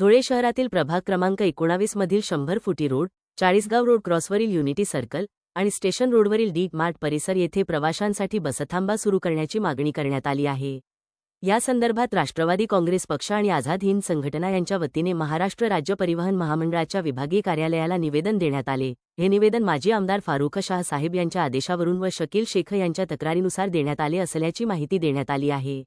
धुळे शहरातील प्रभाग क्रमांक एकोणावीस मधील शंभर फुटी रोड चाळीसगाव रोड क्रॉसवरील युनिटी सर्कल आणि स्टेशन रोडवरील डी मार्ट परिसर येथे प्रवाशांसाठी बसथांबा सुरू करण्याची मागणी करण्यात आली आहे. या संदर्भात राष्ट्रवादी काँग्रेस पक्ष आणि आझाद हिंद संघटना यांच्या वतीने महाराष्ट्र राज्य परिवहन महामंडळाच्या विभागीय कार्यालयाला निवेदन देण्यात आले. हे निवेदन माजी आमदार फारुख शाह साहेब यांच्या आदेशावरून व शकील शेख यांच्या तक्रारीनुसार देण्यात आले असल्याची माहिती देण्यात आली आहे.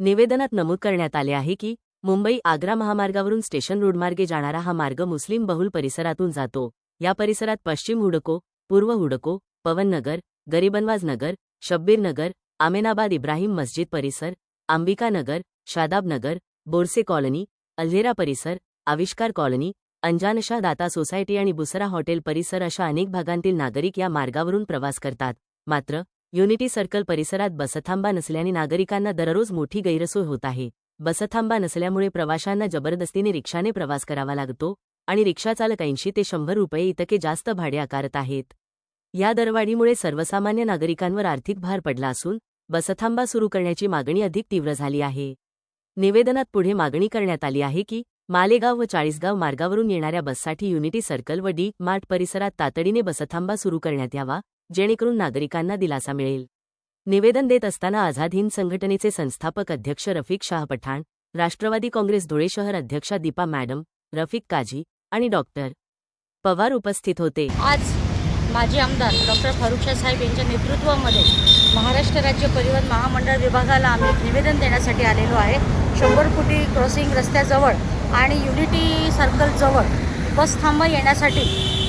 निवेदनात नमूद करण्यात आले आहे की मुंबई आग्रा महामार्गावरून स्टेशन रोडमार्गे जाणारा हा मार्ग मुस्लिम बहुल परिसरातून जातो. या परिसरात पश्चिम हुडको पूर्व हुडको पवननगर गरीबनवाज नगर शब्बीर नगर आमेनाबाद इब्राहिम मस्जिद परिसर अंबिका नगर शादाब नगर बोरसे कॉलनी अल्झेरा परिसर आविष्कार कॉलनी अंजानशाह दाता सोसायटी आणि बुसरा हॉटेल परिसर अशा अनेक भागांतील नागरिक या मार्गावरून प्रवास करतात. मात्र युनिटी सर्कल परिसरात बसथांबा नसल्याने नागरिकांना दररोज मोठी गैरसोय होत आहे. बसथांबा नसल्यामुळे प्रवाशांना जबरदस्तीने रिक्षाने प्रवास करावा लागतो आणि रिक्षाचालक ऐंशी ते शंभर रुपये इतके जास्त भाडे आकारत आहेत. या दरवाढीमुळे सर्वसामान्य नागरिकांवर आर्थिक भार पडला असून बसथांबा सुरू करण्याची मागणी अधिक तीव्र झाली आहे. निवेदनात पुढे मागणी करण्यात आली आहे की मालेगाव व चाळीसगाव मार्गावरून येणाऱ्या बससाठी युनिटी सर्कल व डी मार्ट परिसरात तातडीने बसथांबा सुरू करण्यात यावा जेणेकरून नागरिकांना दिलासा मिळेल. निवेदन देत असताना आझाद हिंद संघटनेचे संस्थापक अध्यक्ष रफिक शाह पठाण राष्ट्रवादी काँग्रेस धुळे शहर अध्यक्षा दीपा मॅडम रफिक काजी आणि डॉक्टर पवार उपस्थित होते. आज माजी आमदार डॉक्टर फारुखशा साहेब यांच्या नेतृत्वामध्ये महाराष्ट्र राज्य परिवहन महामंडळ विभागाला आम्ही निवेदन देण्यासाठी आलेलो आहे. शंभर फुटी क्रॉसिंग रस्त्याजवळ आणि युनिटी सर्कलजवळ बस थांबा येण्यासाठी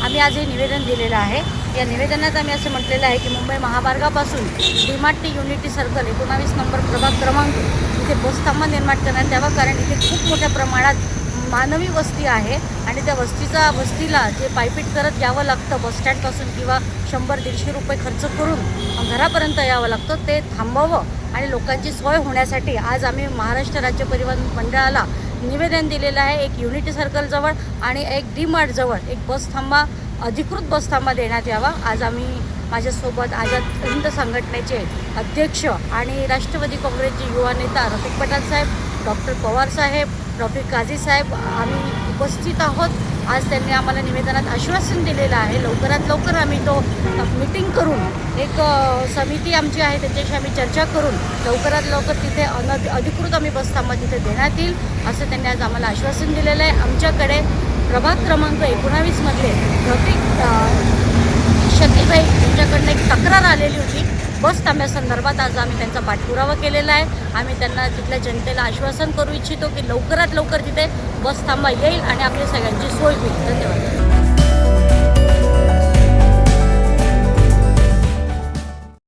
आम्ही आज हे निवेदन दिलेलं आहे. या निवेदनात आम्ही असं म्हटलेलं आहे की मुंबई महामार्गापासून डीमार्ट ते युनिटी सर्कल एकोणावीस नंबर प्रभाग क्रमांक इथे बसथांबा निर्माण करण्यात यावा. कारण इथे खूप मोठ्या प्रमाणात मानवी वस्ती आहे आणि त्या वस्तीचा वस्तीला जे पायपीट करत यावं लागतं बसस्टँडपासून किंवा शंभर दीडशे रुपये खर्च करून घरापर्यंत यावं लागतं ते थांबावं आणि लोकांची सोय होण्यासाठी आज आम्ही महाराष्ट्र राज्य परिवहन मंडळाला निवेदन दिलेलं आहे एक युनिटी सर्कलजवळ आणि एक डी मार्टजवळ एक बस थांबा अधिकृत बस थांबा देण्यात यावा. आज आम्ही माझ्यासोबत आझाद हिंद संघटनेचे अध्यक्ष आणि राष्ट्रवादी काँग्रेसचे युवा नेता रफिक पठाण साहेब डॉक्टर पवार साहेब रफिक काझी साहेब आम्ही उपस्थित आहोत. आज त्यांनी आम्हाला निवेदनात आश्वासन दिलेलं आहे. लवकरात लवकर आम्ही तो मिटिंग करून एक समिती आमची आहे त्याच्याशी आम्ही चर्चा करून लवकरात लवकर तिथे अन अधिकृत आम्ही बसथांबा तिथे देण्यात येईल असं त्यांनी आज आम्हाला आश्वासन दिलेलं आहे. आमच्याकडे प्रभाग क्रमांक एकोणावीसमधले रफिक अ, शकीबाई यांच्याकडनं एक तक्रार आलेली होती. बस थांब्यासंदर्भात आज आम्ही त्यांचा पाठपुरावा केलेला आहे. आम्ही त्यांना तिथल्या जनतेला आश्वासन करू इच्छितो की लवकरात लवकर तिथे बस थांबा येईल आणि आपल्या सगळ्यांची सोय होईल. धन्यवाद.